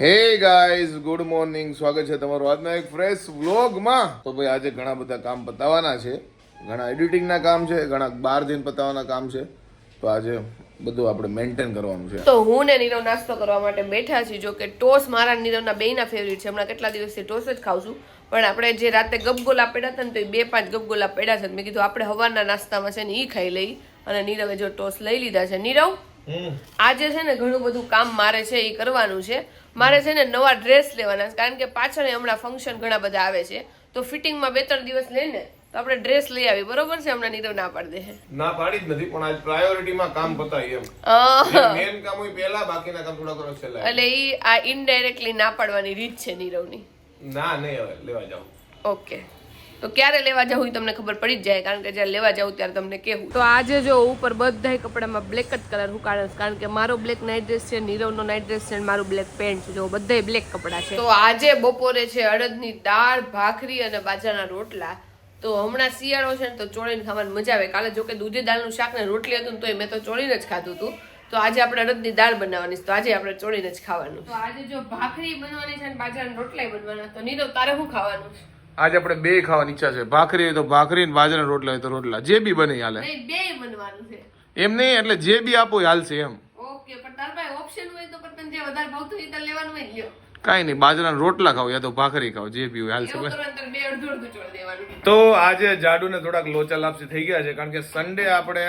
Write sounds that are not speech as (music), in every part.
Hey guys good morning સ્વાગત છે તમારું આજના એક ફ્રેશ વ્લોગમાં તો ભાઈ આજે ઘણા બધા કામ પતાવવાના છે. ઘણા એડિટિંગના કામ છે ઘણા બાર દિન પતાવવાના કામ છે. તો આજે બધું આપણે મેન્ટેન કરવાનું છે. તો હું ને નીરવ નાસ્તો કરવા માટે બેઠા છીએ. જો કે ટોસ મારા નીરવના બેયના ફેવરિટ છે. હમણાં કેટલા દિવસથી ટોસ જ ખાઉં છું. પણ આપણે જે રાતે ગપગોલા પડ્યા હતા ને તો એ બે પાંચ ગપગોલા પડ્યા છે મેં કીધું આપણે હવારના નાસ્તામાં છે ને એ ખાઈ લઈ. અને નીરવે જો ટોસ લઈ લીધા છે. નીરવ આજે છે ને ઘણું બધું કામ મારે છે એ કરવાનું છે. મારે છે ને નવા ડ્રેસ લેવાના છે. કારણ કે પાછળ હમણાં ફંક્શન ઘણા બધા આવે છે. તો ફિટિંગમાં બે ત્રણ દિવસ લઈને તો આપણે ડ્રેસ લઈ આવી બરોબર છે? હમણાં નીરવ ના પાડી દે. ના પાડી જ નથી પણ આજ પ્રાયોરિટીમાં કામ પતાય એમ. મેન કામ હોય પહેલા બાકીના કામ થોડા કરો છેલ્લા. એટલે ઈ આ ઇનડાયરેક્ટલી ના પાડવાની રીત છે નીરવની. ના નહીં હવે લેવા જાઉં. ઓકે તો ક્યારે લેવા જવું એ તમને ખબર પડી જ જાય કારણ કે જ્યારે લેવા જાઉં ત્યારે તમને કહેવું. તો આજે જો ઉપર બધા કપડામાં બ્લેક જ કલર હું છે કારણ કે મારો બ્લેક નાઇટ ડ્રેસ છે નીરવનો નાઇટ ડ્રેસ છે અને મારું બ્લેક પેન્ટ છે. જો બધા બ્લેક કપડાં છે. તો આજે બપોરે છે અડદની દાળ ભાખરી અને બાજરાના રોટલા. તો હમણાં શિયાળો છે ને તો ચોળીને ખાવાની મજા આવે. કાલે જોકે દૂધી દાળનું શાક ને રોટલી હતું ને તોય મેં તો ચોળીને જ ખાધું હતું. તો આજે આપણે અડદની દાળ બનાવવાની છે. તો આજે આપણે ચોળીને જ ખાવાનું તો આજે જો ભાખરી બનવાની છે અને બાજરાના રોટલા બનવાના તો નીરવ તારે શું ખાવાનું છે? આજે આપણે બે ખાવાની ઈચ્છા છે. ભાખરી હોય તો ભાખરી ને બાજરાના રોટલા હોય તો રોટલા. જે બી બને હાલે. એમ નહીં એટલે જે બી આપો હાલશે એમ. ને કાંઈ નહીં બાજરાના રોટલા ખાવ યા તો ભાખરી ખાવ જે બી હોય હાલશે તો આજે જાડુને થોડાક લોચા લાપસી થઈ ગયા છે કારણ કે સન્ડે આપણે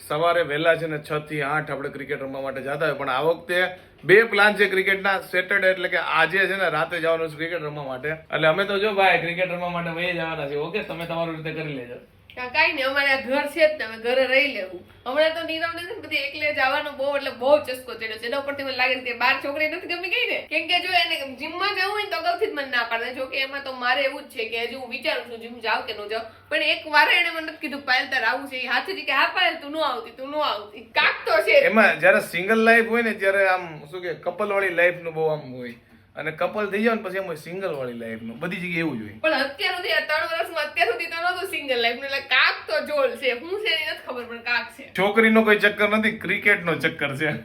સવારે વહેલા છે ને છ થી આઠ આપણે ક્રિકેટ રમવા માટે જતા હોય. પણ આ વખતે બે પ્લાન છે ક્રિકેટના સેટરડે એટલે કે આજે છે ને રાતે જવાનું છે ક્રિકેટ રમવા માટે. એટલે અમે તો જો ભાઈ ક્રિકેટ રમવા માટે વહી જવાના છે ઓકે તમે તમારું રીતે કરી લેજો. કાંઈ કાંઈ અમારે આ ઘર છે જ ને અમે ઘરે રહી લેવું હમણાં તો નીરવને છે ને બધી એકલે જવાનું બહુ, એટલે બહુ ચસ્કો ચડ્યો છે. એના ઉપરથી મને લાગે છે બાર છોકરી નથી ગમી ગઈ ને? કેમ કે જો એને જીમમાં જવું હોય ને તો અગાઉથી જ મને ના પાડે. જો કે એમાં તો મારે એવું જ છે કે હજુ હું વિચારું છું જીમ જાવ કે ન જાવ. પણ એક વાર એને મને નથી કીધું પાયલ તાર આવું છે. એ હાથેથી કે હા પાયલ, તું ન આવતી, તું ન આવતી. કાક તો છે. એમાં જ્યારે સિંગલ લાઈફ હોય ને, ત્યારે આમ શું કે કપલ વાળી લાઈફનું બહુ આમ હોય. અને કપલ થઈ જાવ ને પછી એમ સિંગલ વાળી લાઈફનું. બધી જગ્યાએ એવું જોઈએ પણ અત્યાર સુધી આ ત્રણ વર્ષમાં અત્યાર સુધી તો નહોતું સિંગલ લાઈફ એટલે કાક તો જોલ છે. હું છે એની નથી ખબર પણ કાક છે. છોકરીનો કોઈ ચક્કર નથી ક્રિકેટનો ચક્કર છે.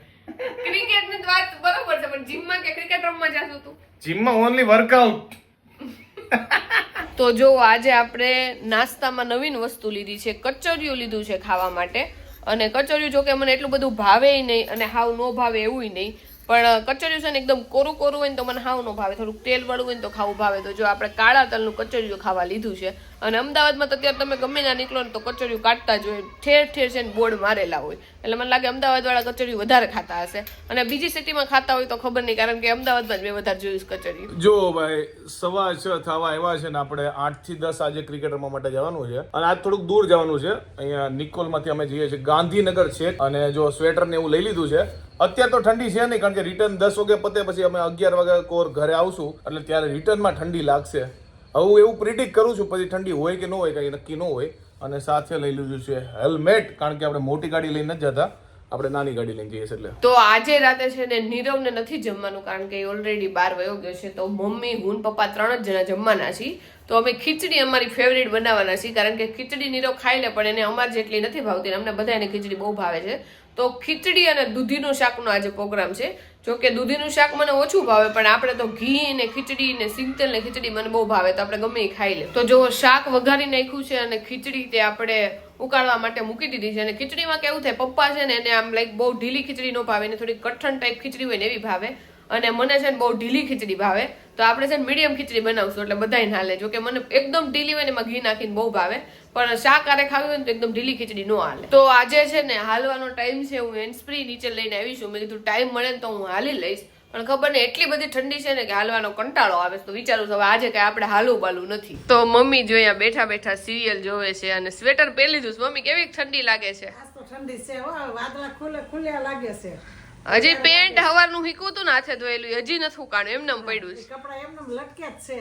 ક્રિકેટની વાત બરોબર છે પણ જીમમાં કે ક્રિકેટ રમવા જાશું તું? જીમમાં ઓનલી વર્કઆઉટ તો જો આજે આપણે નાસ્તામાં નવીન વસ્તુ લીધી છે કચોરીઓ લીધું છે ખાવા માટે. અને કચોરીઓ જો કે મને એટલું બધું ભાવે નહીં અને હાવ ન ભાવે એવું નહીં. પણ કચોરીઓ છે ને એકદમ કોરું કોરું હોય ને તો મને હાવ ન ભાવે. થોડુંક તેલ વાળું હોય ને તો ખાવું ભાવે. તો જો આપણે કાળા તલનું કચરિયું ખાવા લીધું છે, અને અમદાવાદમાં તો અત્યારે તમે ગમે ના નીકળો ને તો કચરિયું કાઢતા જ હોય. ઠેર ઠેર છે ને બોર્ડ મારેલા હોય. એટલે મને લાગે અમદાવાદવાળા કચરિયું વધારે ખાતા હશે. અને બીજી સિટીમાં ખાતા હોય તો ખબર નહીં, કારણ કે અમદાવાદમાં જ મેં વધારે જોયું છે કચોરીઓ. જો ભાઈ, સવા છ થવા એવા છે ને આપણે આઠથી દસ આજે ક્રિકેટ રમવા માટે જવાનું છે. અને આજ થોડુંક દૂર જવાનું છે. અહીંયા નિકોલમાંથી અમે જઈએ છીએ. ગાંધીનગર છે. અને જો સ્વેટર ને એવું લઈ લીધું છે અત્યારે તો ઠંડી છે નહીં, કારણ કે રિટર્ન દસ વાગે પતે પછી અમે અગિયાર વાગે કોર ઘરે આવશું, એટલે ત્યારે રિટર્નમાં ઠંડી લાગશે. હવે હું એવું પ્રિડિક્ટ કરું છું, પછી ઠંડી હોય કે ન હોય, કંઈ નક્કી ન હોય, અને સાથે લઈ લીધું છે હેલ્મેટ કારણ કે આપણે મોટી ગાડી લઈને નથી જતા, આપણે નાની ગાડી લઈને જઈએ એટલે. તો આજે રાતે છે ને નીરવને નથી જમવાનું, કારણ કે ઓલરેડી બાર વયો ગયો છે, તો મમ્મી, હું પપ્પા ત્રણ જ જણા જમવાના છીએ. તો અમે ખીચડી અમારી ફેવરેટ બનાવવાના છીએ, કારણ કે ખીચડી નીરવ ખાઈ લે, પણ એને અમાર જેટલી નથી ભાવતી અમને બધાને ખીચડી બહુ ભાવે છે. તો ખીચડી અને દૂધીનું શાકનો આજે પ્રોગ્રામ છે. જો કે દૂધીનું શાક મને ઓછું ભાવે, પણ આપણે તો ઘી ને ખીચડી ને સિંગતેલ ને ખીચડી મને બહુ ભાવે, તો આપણે ગમે એ ખાઈ લે. તો જો શાક વઘારી નાખ્યું છે અને ખીચડી તે આપણે ઉકાળવા માટે મૂકી દીધી છે. અને ખીચડીમાં કેવું થાય, પપ્પા છે ને એને આમ લાઈક બહુ ઢીલી ખીચડી ન ભાવે ને થોડી કઠણ ટાઈપ ખીચડી હોય ને એવી ભાવે. અને મને છે ને બહુ ઢીલી ખીચડી ભાવે. તો આપણે છે ને મીડિયમ ખીચડી બનાવશું, એટલે બધાય હાલે. જો કે મને એકદમ ઢીલી હોય ને એમાં ઘી નાખીને બહુ ભાવે. પણ શાક આરે ખાવી હોય ને તો એકદમ ઢીલી ખીચડી ન હાલે. તો આજે છે ને હાલવાનો ટાઈમ છે હું હેન્ડસ્પ્રી નીચે લઈને આવીશું મેં કીધું ટાઈમ મળે ને તો હું હાલી લઈશ. પણ ખબર ને એટલી બધી ઠંડી છે ને કે હાલવાનો કંટાળો આવે તો વિચારું છું હવે આજે કઈ આપણે હાલું બાલું નથી. તો મમ્મી જો અહીંયા બેઠા બેઠા સિરિયલ જોવે છે અને સ્વેટર પહેરી લીધું મમ્મી કેવી ઠંડી લાગે છે? ઠંડી છે વાદળા ખુલે ખુલ્યા લાગે છે. હજી પેન્ટ હવારનું હીકું હતું ને હાથે ધોયેલું હજી નથી હુકાણું એમને પડ્યું છે. કપડા એમને લટક્યા જ છે.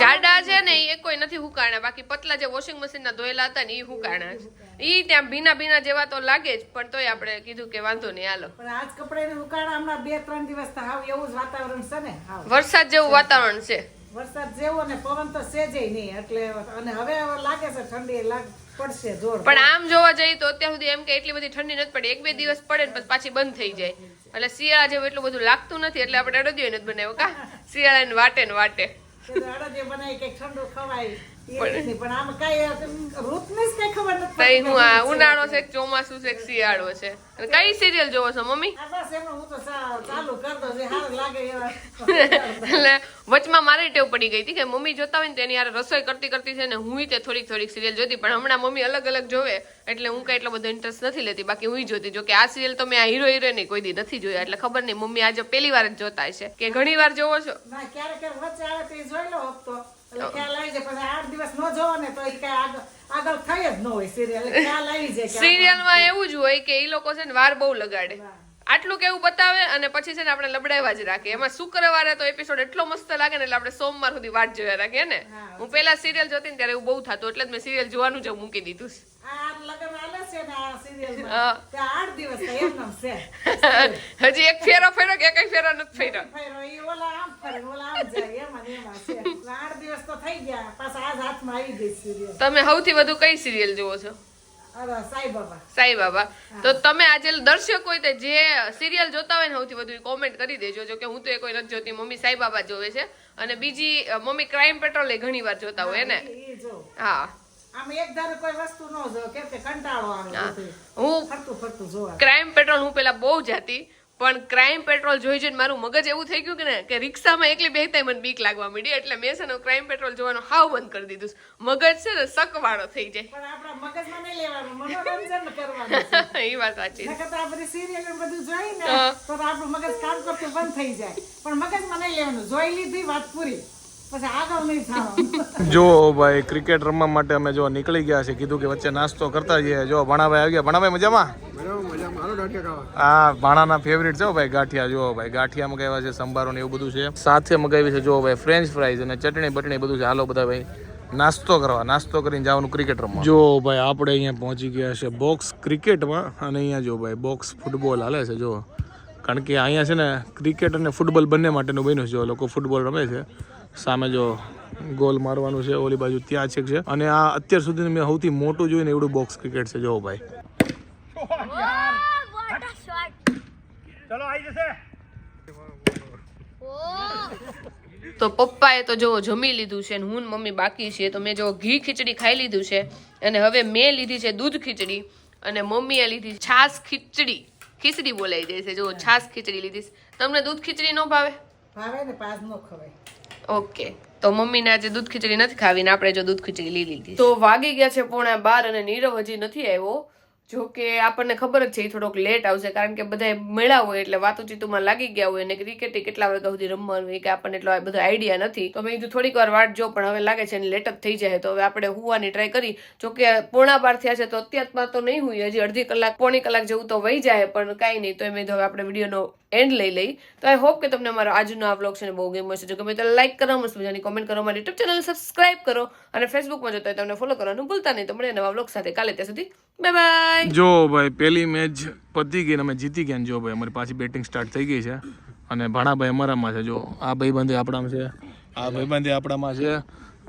જાડા છે ને એ કોઈ નથી હુકાણા. બાકી પતલા જે વોશિંગ મશીન ના ધોયેલા હતા ને એ હુકાણા છે. ઈ ત્યાં ભીના ભીના જેવા તો લાગે જ પણ તોય આપણે કીધું કે વાંધો નહીં હાલો. પણ આજ કપડા એને ઉકાળા હમણાં બે ત્રણ દિવસ તો હાવ એવું જ વાતાવરણ છે ને વરસાદ જેવું વાતાવરણ છે. વરસાદ જેવો ને પવન તો સેજે નહીં એટલે અને હવે હવે લાગે છે ઠંડી લાગ પડશે જોર. પણ આમ જોવા જઈએ તો અત્યાર સુધી એમ કે એટલી બધી ઠંડી નથી પડે. એક બે દિવસ પડે ને પાછી બંધ થઈ જાય. એટલે શિયાળા જેવું એટલું બધું લાગતું નથી એટલે આપણે અડદિયો નથી બનાવ્યો કા? શિયાળાને વાટે ને વાટે. અડદિયું બનાવી કંઈક ઠંડુ ખવાય એ રીતની. પણ આમ કાંઈ ઋતુની જ કાંઈ ખબર નથી તઈ હું આ ઉનાળો છે ચોમાસું છે શિયાળો છે. અને કઈ સિરિયલ જોવો છો મમ્મી? બસ એમાં હું તો ચાલુ કર દઉં જે લાગે એવા. એટલે વચમાં મારે ટેવ પડી ગઈ હતી કે મમ્મી જોતા હોય ને તેની યાર રસોઈ કરતી કરતી છે ને હું તે થોડીક થોડીક સિરિયલ જોતી પણ હમણાં મમ્મી અલગ અલગ જોવે એટલે હું કઈ એટલો બધો ઇન્ટરેસ્ટ નથી લેતી બાકી હું જોતી. જો કે આ સિરિયલ તો મેં આ હીરો હિરોઈન કોઈ દી નથી જોયા એટલે ખબર નહીં મમ્મી આજે પહેલી વાર જ જોતા હશે કે ઘણી વાર જોવો છો? ક્યારેક વચ્ચે આવે તો જોઈ લો હપ્તો. એટલે ખ્યાલ આવી જાય પછી આઠ દિવસ ન જોવો ને તો એ કાંઈ આગળ આગળ થઈ જ ન હોય સિરિયલ ખ્યાલ આવી જાય સિરિયલમાં એવું જ હોય કે એ લોકો છે ને વાર બહુ લગાડે. આટલું કેવું બતાવે અને પછી છે ને આપણે લબડાવ્યા જ રાખે. એમાં શુક્રવારે તો એપિસોડ એટલો મસ્ત લાગે ને એટલે આપણે સોમવાર સુધી વાટ જોયા રાખીએ ને? હું પહેલા સિરિયલ જોતી ને ત્યારે એવું બહુ થતું એટલે જ મેં સિરિયલ જોવાનું જ મૂકી દીધું (laughs) હજી એક ફેરો ફેરો કે કઈ ફેરો નથી ફેરો તમે સૌથી વધુ કઈ સિરિયલ જુઓ છો? સાઈ બાબા. તો તમે આજે દર્શક હોય તે જે સિરિયલ જોતા હોય ને સૌથી વધુ કોમેન્ટ કરી દેજો. જો કે હું તો એ કોઈ નથી જોતી. મમ્મી સાઈ બાબા જોવે છે. અને બીજી મમ્મી ક્રાઇમ પેટ્રોલ એ ઘણી વાર જોતા હોય ને? હા. હું. ક્રાઇમ પેટ્રોલ હું પેલા બહુ જતી પણ ક્રાઇમ પેટ્રોલ જોઈ જોઈને મારું મગજ એવું થઈ ગયું કે ને કે રિક્ષામાં એકલી બેહતા મને બીક લાગવા માંડી એટલે મેં છે ને ક્રાઇમ પેટ્રોલ જોવાનો હાવ બંધ કરી દીધું. મગજ છે ને સકવાળો થઈ જાય. (laughs) એ વાત સાચી મગજ કામ કરતું બંધ થઈ જાય. પણ મગજમાં નહીં લેવાનું જોઈ લીધી વાત પૂરી. જો ભાઈ ક્રિકેટ રમવા માટે અમે જો નીકળી ગયા છે કીધું કે વચ્ચે નાસ્તો કરતા જઈએ. જો ભાણાભાઈ આવી ગયા. ભાણાભાઈ મજામાં? હા ભાણાના ફેવરિટ છે ભાઈ ગાંઠિયા. જો ભાઈ ગાંઠિયા મગાવ્યા છે સંભારો ને એવું બધું છે. સાથે મગાવી છે જો ભાઈ ફ્રેન્ચ ફ્રાઈઝ અને ચટણી બટણી બધું છે. હાલો બધા ભાઈ નાસ્તો કરવા નાસ્તો કરીને જવાનું ક્રિકેટ રમવા. જો ભાઈ આપણે અહીંયા પહોંચી ગયા છે બોક્સ ક્રિકેટમાં અને અહીંયા જો ભાઈ બોક્સ ફૂટબોલ હાલે છે જો. કારણ કે અહીંયા છે ને ક્રિકેટ અને ફૂટબોલ બંને માટેનું બન્યું છે જો. લોકો ફૂટબોલ રમે છે. સામે જો ગોલ મારવાનું છે ઓલી બાજુ ત્યાં છે છે. અને આ અત્યાર સુધી મેં સૌથી મોટું જોઈને એવડું બોક્સ ક્રિકેટ છે જો ભાઈ. તો પપ્પાએ તો જો જમી લીધું છે ને હું મમ્મી બાકી છે તો મેં જો ઘી ખીચડી ખાઈ લીધું છે. અને હવે મેં લીધી છે દૂધ ખીચડી અને મમ્મીએ લીધી છે છાસ ખીચડી. ખીચડી બોલાઈ જાય છે જો છાસ ખીચડી લીધી તમને દૂધ ખીચડી ન ભાવે? ભાવે ને પાસ ન ખવાય. ઓકે. તો મમ્મીને આજે દૂધ ખીચડી નથી ખાવી ને આપણે જો દૂધ ખીચડી લઈ લીધી તો વાગી ગયા છે પોણા બાર અને નીરવ હજી નથી આવ્યો. જો કે આપણને ખબર જ છે થોડોક લેટ આવશે કારણ કે બધા મેળા હોય એટલે વાતુચીતુમાં લાગી ગયા હોય અને ક્રિકેટ કેટલા વાગ્યા સુધી રમવાનું હોય કે આપણને એટલો બધો આઈડિયા નથી. તો મેં કીધું થોડીક વાર વાટ જો, પણ હવે લાગે છે લેટ જ થઈ જાય. તો હવે આપણે હુવાની ટ્રાય કરી. જો કે પોણા બાર થયા છે તો અત્યારમાં તો નહીં હોય, હજી અડધી કલાક, પોણી કલાક જેવું તો વહી જાય, પણ કાંઈ નહીં. તો એમ હવે આપણે વિડીયોનો એન્ડ લઈ લઈ. તો આઈ હોપ કે તમને અમારો આજનો આ વ્લોગ છે ને બહુ ગમ્યો છે. જો ગમે તો લાઈક કરો, મસ્ત મજાની કોમેન્ટ કરો મારી યુટ્યુબ ચેનલ સબસ્ક્રાઈબ કરો અને ફેસબુકમાં જતો તમને ફોલો કરવાનું ભૂલતા નહીં. તો મળે નવા વ્લોગ સાથે કાલે ત્યાં સુધી. બાય બાય જો ભાઈ, પહેલી મેચ પતી ગઈ અમે જીતી ગયા જો ભાઈ, અમારી પાછી બેટિંગ સ્ટાર્ટ થઈ ગઈ છે. અને ભાણાભાઈ અમારામાં છે. જો આ ભાઈબંધી આપણામાં છે, આ ભાઈબંધી આપણામાં છે.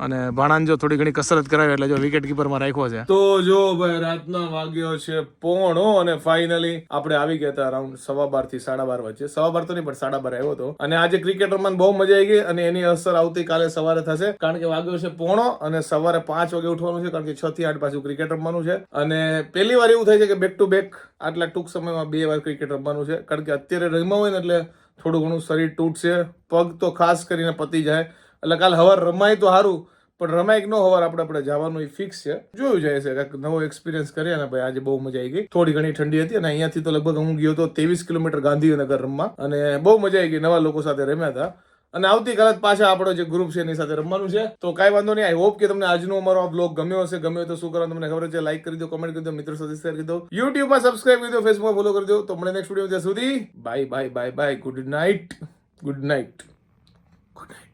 અને ભાણાને જો થોડી ઘણી કસરત કરાવી, એટલે જો વિકેટ કીપરમાં રાખ્યો છે. તો જો ભાઈ, રાતના વાગ્યો છે પોણો અને ફાઇનલી આપણે આવી ગયા હતા અરાઉન્ડ સવા બારથી સાડા બાર વચ્ચે. સવા બાર તો નહીં, પણ સાડા બાર આવ્યો હતો. અને આજે ક્રિકેટ રમવાની બહુ મજા આવી ગઈ અને એની અસર આવતી કાલે સવારે થશે. કારણ કે વાગ્યો છે પોણો અને સવારે પાંચ વાગે ઉઠવાનું છે, કારણ કે છ થી આઠ પાછું ક્રિકેટ રમવાનું છે. અને પહેલી વાર એવું થાય છે કે બેક ટુ બેક આટલા ટૂંક સમયમાં બે વાર ક્રિકેટ રમવાનું છે. કારણ કે અત્યારે રમવા હોય ને એટલે થોડું ઘણું શરીર તૂટશે, પગ તો ખાસ કરીને પતી જાય. એટલે કાલ હવાર રમાય તો સારું પણ રમાય કે ન હવાર આપણે આપણે જવાનું ફિક્સ છે. જોયું જાય છે, કાંઈક નવો એક્સપિરિયન્સ કરીએ ને ભાઈ, આજે બહુ મજા આવી ગઈ. થોડી ઘણી ઠંડી હતી અને અહીંયાથી તો લગભગ હું ગયો તો ત્રેવીસ કિલોમીટર ગાંધીનગર રમવા. અને બહુ મજા આવી ગઈ, નવા લોકો સાથે રમ્યા હતા. અને આવતીકાલે પાછા આપણો જે ગ્રુપ છે એની સાથે રમવાનું છે. તો કાંઈ વાંધો નહીં આઈ હોપ કે તમને આજનો અમારો આ બ્લોગ ગમ્યો હશે. ગમ્યો તો શું કરવાનું તમને ખબર છે લાઈક કરી દો કમેન્ટ કરી દો, મિત્રો સાથે શેર કરી દો. યુટ્યુબમાં સબસ્ક્રાઈબ કરી દો ફેસબુકમાં ફોલો કરી દો. તો મને નેક્સ્ટ વીડિયો ત્યાં સુધી. Bye bye bye bye good night good night good night